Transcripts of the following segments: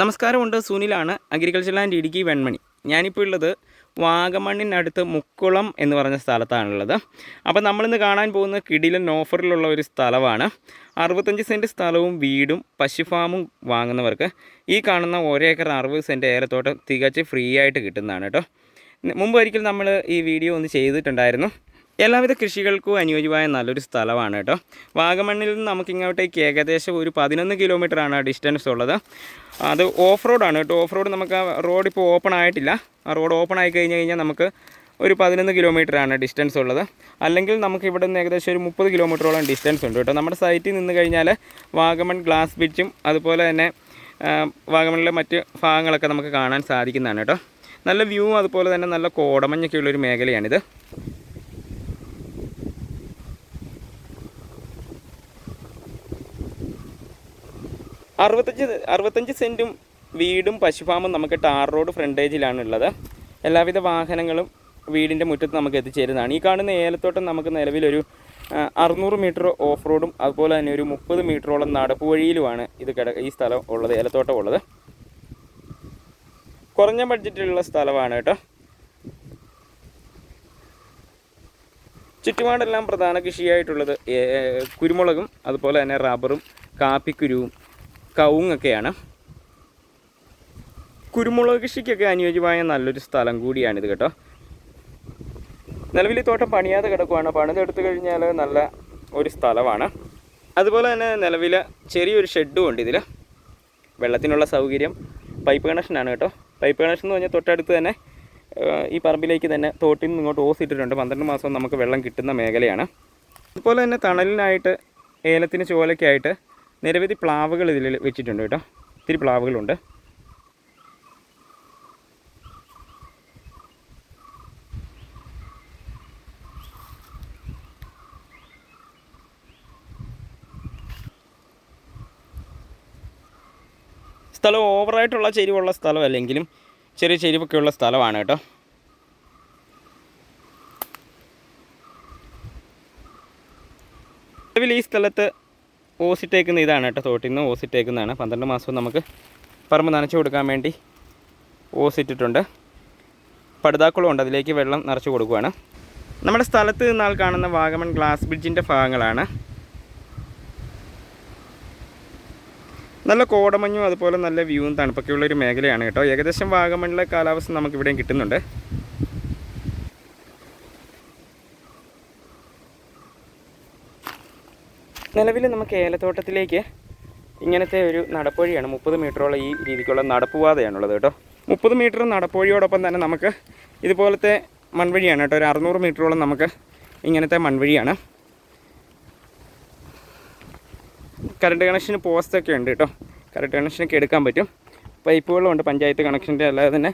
നമസ്കാരമുണ്ട്. സുനിലാണ് agriculture land Idukki Venmani. ഞാനിപ്പോൾ ഉള്ളത് വാഗമണ്ണിനടുത്ത് മുക്കുളം എന്ന് പറഞ്ഞ സ്ഥലത്താണുള്ളത്. അപ്പോൾ നമ്മളിന്ന് കാണാൻ പോകുന്ന കിടിലൻ ഓഫറിലുള്ള ഒരു സ്ഥലമാണ്. അറുപത്തഞ്ച് സെന്റ് സ്ഥലവും വീടും പശുഫാമും വാങ്ങുന്നവർക്ക് ഈ കാണുന്ന ഒരേക്കർ അറുപത് സെന്റ് ഏലത്തോട്ടം തികച്ച് ഫ്രീ ആയിട്ട് കിട്ടുന്നതാണ് കേട്ടോ. മുമ്പ് ഒരിക്കൽ നമ്മൾ ഈ വീഡിയോ ഒന്ന് ചെയ്തിട്ടുണ്ടായിരുന്നു. എല്ലാവിധ കൃഷികൾക്കും അനുയോജ്യമായ നല്ലൊരു സ്ഥലമാണ് കേട്ടോ. വാഗമണ്ണിൽ നിന്ന് നമുക്കിങ്ങോട്ടേക്ക് ഏകദേശം ഒരു പതിനൊന്ന് കിലോമീറ്ററാണ് ഡിസ്റ്റൻസ് ഉള്ളത്. അത് ഓഫ് റോഡാണ് കേട്ടോ. ഓഫ് റോഡ് നമുക്ക് റോഡ് ഇപ്പോൾ ഓപ്പൺ ആയിട്ടില്ല. ആ റോഡ് ഓപ്പൺ ആയി കഴിഞ്ഞ് കഴിഞ്ഞാൽ നമുക്ക് ഒരു പതിനൊന്ന് കിലോമീറ്ററാണ് ഡിസ്റ്റൻസ് ഉള്ളത്. അല്ലെങ്കിൽ നമുക്ക് ഇവിടെ നിന്ന് ഏകദേശം ഒരു മുപ്പത് കിലോമീറ്ററോളം ഡിസ്റ്റൻസ് ഉണ്ട് കേട്ടോ. നമ്മുടെ സൈറ്റിൽ നിന്ന് കഴിഞ്ഞാൽ വാഗമൺ ഗ്ലാസ് ബിച്ചും അതുപോലെ തന്നെ വാഗമണിലെ മറ്റ് ഭാഗങ്ങളൊക്കെ നമുക്ക് കാണാൻ സാധിക്കുന്നതാണ് കേട്ടോ. നല്ല വ്യൂ അതുപോലെ തന്നെ നല്ല കോടമഞ്ഞൊക്കെയുള്ളൊരു മേഖലയാണിത്. അറുപത്തഞ്ച് അറുപത്തഞ്ച് സെന്റും വീടും പശുഫാമും നമുക്ക് ടാർ റോഡ് ഫ്രണ്ടേജിലാണ് ഉള്ളത് എല്ലാവിധ വാഹനങ്ങളും വീടിന്റെ മുറ്റത്ത് നമുക്ക് എത്തിച്ചേരുന്നതാണ്. ഈ കാണുന്ന ഏലത്തോട്ടം നമുക്ക് നിലവിലൊരു അറുന്നൂറ് മീറ്റർ ഓഫ് റോഡും അതുപോലെ തന്നെ ഒരു മുപ്പത് മീറ്ററോളം നടപ്പ് വഴിയിലുമാണ് ഇത് കിട ഈ സ്ഥലം ഉള്ളത് ഏലത്തോട്ടം ഉള്ളത്. കുറഞ്ഞ ബഡ്ജറ്റിലുള്ള സ്ഥലമാണ് കേട്ടോ. ചുറ്റുപാടെല്ലാം പ്രധാന കൃഷിയായിട്ടുള്ളത് കുരുമുളകും അതുപോലെ തന്നെ റബ്ബറും കാപ്പിക്കുരുവും കവുങ്ങൊക്കെയാണ് കുരുമുളക് കൃഷിക്കൊക്കെ അനുയോജ്യമായ നല്ലൊരു സ്ഥലം കൂടിയാണിത് കേട്ടോ. നിലവിൽ തോട്ടം പണിയാതെ കിടക്കുവാണ്. പണിതെടുത്തു കഴിഞ്ഞാൽ നല്ല ഒരു സ്ഥലമാണ്. അതുപോലെ തന്നെ നിലവിൽ ചെറിയൊരു ഷെഡും ഉണ്ട് ഇതിൽ വെള്ളത്തിനുള്ള സൗകര്യം. പൈപ്പ് കണക്ഷനാണ് കേട്ടോ. പൈപ്പ് കണക്ഷൻ എന്ന് പറഞ്ഞാൽ തൊട്ടടുത്ത് തന്നെ ഈ പറമ്പിലേക്ക് തന്നെ തോട്ടിൽ നിന്ന് ഇങ്ങോട്ട് ഓസ് ഇട്ടിട്ടുണ്ട് പന്ത്രണ്ട് മാസം നമുക്ക് വെള്ളം കിട്ടുന്ന മേഖലയാണ്. അതുപോലെ തന്നെ തണലിനായിട്ട് ഏലത്തിന് ചോലയ്ക്കായിട്ട് നിരവധി പ്ലാവുകൾ ഇതിൽ വെച്ചിട്ടുണ്ട് കേട്ടോ. ഒത്തിരി പ്ലാവുകളുണ്ട്. സ്ഥലം ഓവറായിട്ടുള്ള ചെരിവുള്ള സ്ഥലമല്ലെങ്കിലും ചെറിയ ചെരിവൊക്കെ ഉള്ള സ്ഥലമാണ് കേട്ടോ. നിലവിൽ ഈ സ്ഥലത്ത് ഓസിട്ടേക്കുന്ന ഇതാണ് കേട്ടോ തോട്ടിൽ നിന്ന് ഓസിട്ടേക്കുന്നതാണ് പന്ത്രണ്ട് മാസവും നമുക്ക് പറമ്പ് നനച്ചു കൊടുക്കാൻ വേണ്ടി ഓസിട്ടിട്ടുണ്ട് പടുതാക്കുളം ഉണ്ട്. അതിലേക്ക് വെള്ളം നിറച്ച് കൊടുക്കുകയാണ് നമ്മുടെ സ്ഥലത്ത് നിന്നാൽ കാണുന്ന വാഗമൺ ഗ്ലാസ് ബ്രിഡ്ജിന്റെ ഭാഗങ്ങളാണ്. നല്ല കോടമഞ്ഞും അതുപോലെ നല്ല വ്യൂവും തണുപ്പൊക്കെയുള്ളൊരു മേഖലയാണ് കേട്ടോ. ഏകദേശം വാഗമണിലെ കാലാവസ്ഥ നമുക്കിവിടെയും കിട്ടുന്നുണ്ട്. നിലവിൽ നമുക്ക് ഏലത്തോട്ടത്തിലേക്ക് ഇങ്ങനത്തെ ഒരു നടപ്പുവഴിയാണ് മുപ്പത് മീറ്ററോളം ഈ രീതിക്കുള്ള നടപ്പുപാതയാണുള്ളത് കേട്ടോ. മുപ്പത് മീറ്റർ നടപ്പുവഴിയോടൊപ്പം തന്നെ നമുക്ക് ഇതുപോലത്തെ മൺവഴിയാണ് കേട്ടോ. ഒരു അറുന്നൂറ് മീറ്ററോളം നമുക്ക് ഇങ്ങനത്തെ മൺവഴിയാണ്. കറണ്ട് കണക്ഷന് പോസ്റ്റൊക്കെ ഉണ്ട് കേട്ടോ. കറണ്ട് കണക്ഷനൊക്കെ എടുക്കാൻ പറ്റും. പൈപ്പുകളും ഉണ്ട് പഞ്ചായത്ത് കണക്ഷന്റെ അല്ലാതെ തന്നെ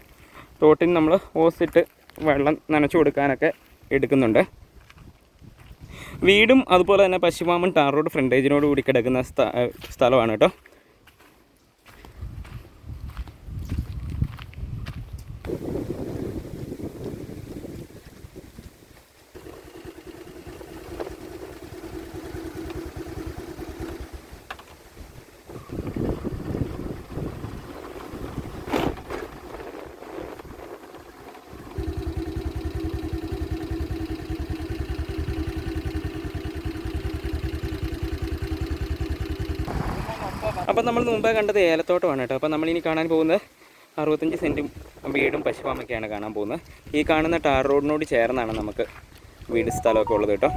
തോട്ടിൽ നമ്മൾ ഓസിട്ട് വെള്ളം നനച്ചു കൊടുക്കാനൊക്കെ എടുക്കുന്നുണ്ട്. വീടും അതുപോലെ തന്നെ പശുമാമൻ ടാർ റോഡ് ഫ്രണ്ടേജിനോട് കൂടി കിടക്കുന്ന സ്ഥലമാണ് കേട്ടോ. അപ്പം നമ്മൾ മുമ്പേ കണ്ടത് ഏലത്തോട്ടമാണ് കേട്ടോ. അപ്പം നമ്മളിനി കാണാൻ പോകുന്നത് അറുപത്തഞ്ച് സെന്റും വീടും പശുപാമൊക്കെയാണ് കാണാൻ പോകുന്നത്. ഈ കാണുന്ന ടാർ റോഡിനോട് ചേർന്നാണ് നമുക്ക് വീട് സ്ഥലമൊക്കെ ഉള്ളത് കേട്ടോ.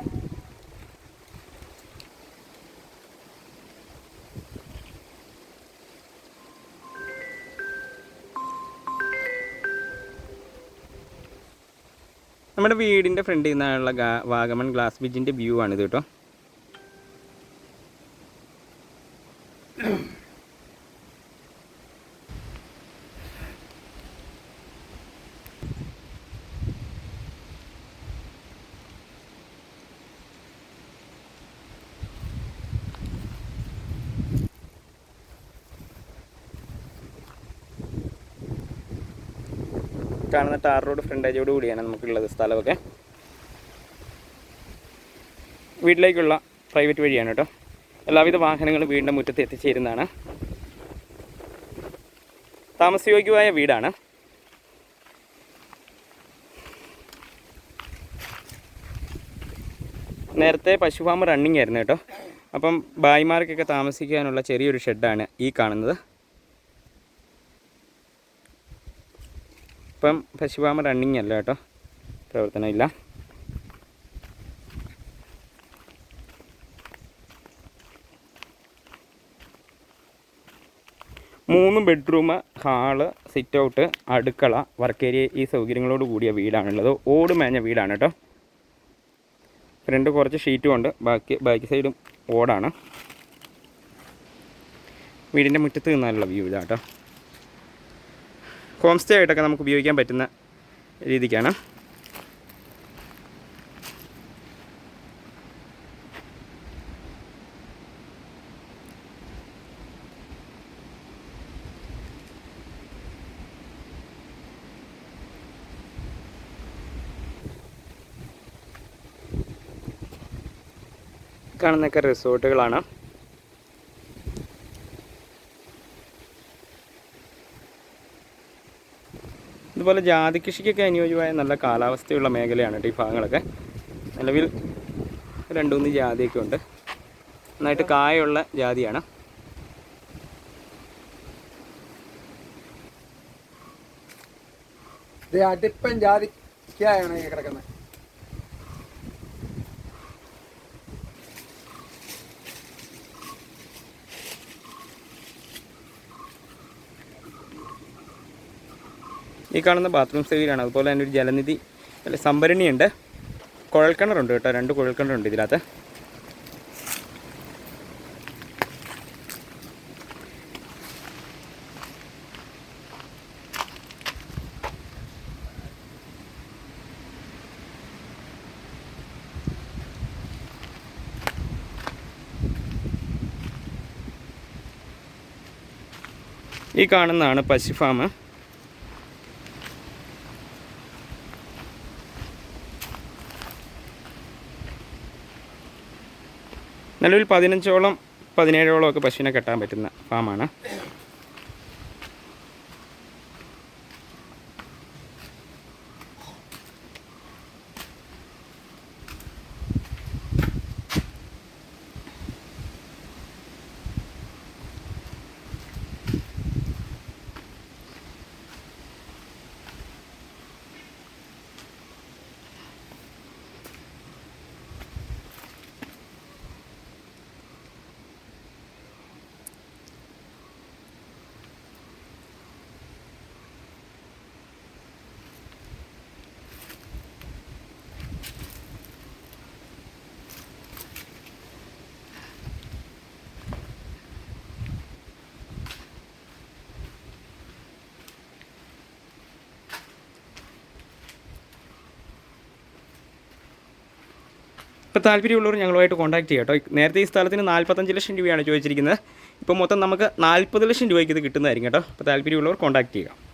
നമ്മുടെ വീടിന്റെ ഫ്രണ്ടിൽ നിന്നുള്ള വാഗമൺ ഗ്ലാസ് ബ്രിഡ്ജിന്റെ വ്യൂ ആണിത് കേട്ടോ. കാണുന്ന ടാർ റോഡ് ഫ്രണ്ടേജോട് കൂടിയാണ് നമുക്കുള്ളത് സ്ഥലമൊക്കെ. വീട്ടിലേക്കുള്ള പ്രൈവറ്റ് വഴിയാണ് കേട്ടോ. എല്ലാവിധ വാഹനങ്ങളും വീടിന്റെ മുറ്റത്ത് എത്തിച്ചേരുന്നതാണ്. താമസയോഗ്യമായ വീടാണ്. നേരത്തെ പശുഫാം റണ്ണിങ് ആയിരുന്നു കേട്ടോ. അപ്പം ഭായിമാർക്കൊക്കെ താമസിക്കാനുള്ള ചെറിയൊരു ഷെഡാണ് ഈ കാണുന്നത്. ഇപ്പം പശുപാമ റണ്ണിങ് അല്ല കേട്ടോ. പ്രവർത്തനമില്ല. മൂന്ന് ബെഡ്റൂം ഹാൾ സിറ്റ് ഔട്ട് അടുക്കള വർക്ക് ഏരിയ ഈ സൗകര്യങ്ങളോട് കൂടിയ വീടാണുള്ളത്. ഓട് മേഞ്ഞ വീടാണ് കേട്ടോ. ഫ്രണ്ട് കുറച്ച് ഷീറ്റും ഉണ്ട്. ബാക്കി ബാക്ക് സൈഡും ഓടാണ്. വീടിന്റെ മുറ്റത്ത് നിന്നാലുള്ള വ്യൂ ഇതാ കേട്ടോ. ഹോം സ്റ്റേ ആയിട്ടൊക്കെ നമുക്ക് ഉപയോഗിക്കാൻ പറ്റുന്ന രീതിക്കാണ്. കാണുന്നൊക്കെ റിസോർട്ടുകളാണ്. ഇതുപോലെ ജാതി കൃഷിക്കൊക്കെ അനുയോജ്യമായ നല്ല കാലാവസ്ഥയുള്ള മേഖലയാണ് ഈ ഭാഗങ്ങളൊക്കെ. നിലവിൽ രണ്ട് മൂന്ന് ജാതിയൊക്കെ ഉണ്ട്. നന്നായിട്ട് കായുള്ള ജാതിയാണ്. ഇത് അടിപ്പൻ ജാതിക്കായാണ് കിടക്കുന്നത്. ഈ കാണുന്ന ബാത്റൂം സൈഡിലാണ് അതുപോലെ തന്നെ ഒരു ജലനിധി അല്ല സംഭരണിയുണ്ട്. കുഴൽക്കിണറുണ്ട് കേട്ടോ. രണ്ട് കുഴൽക്കിണറുണ്ട് ഇതിനകത്ത് ഈ കാണുന്നതാണ് പശു ഫാം നിലവിൽ പതിനഞ്ചോളം പതിനേഴോളം ഒക്കെ പശുവിനെ കെട്ടാൻ പറ്റുന്ന ഫാമാണ് ഇപ്പോൾ താല്പര്യമുള്ളവർ ഞങ്ങളുമായിട്ട് കോൺടാക്ട് ചെയ്യാം കേട്ടോ. നേരത്തെ ഈ സ്ഥലത്തിന് നാൽപ്പത്തഞ്ച് ലക്ഷം രൂപയാണ് ചോദിച്ചിരിക്കുന്നത്. ഇപ്പോൾ മൊത്തം നമുക്ക് നാൽപ്പത് ലക്ഷം രൂപയ്ക്ക് ഇത് കിട്ടുന്നതായിരിക്കും കേട്ടോ. അപ്പോൾ താല്പര്യമുള്ളവർ കോൺടാക്ട് ചെയ്യുക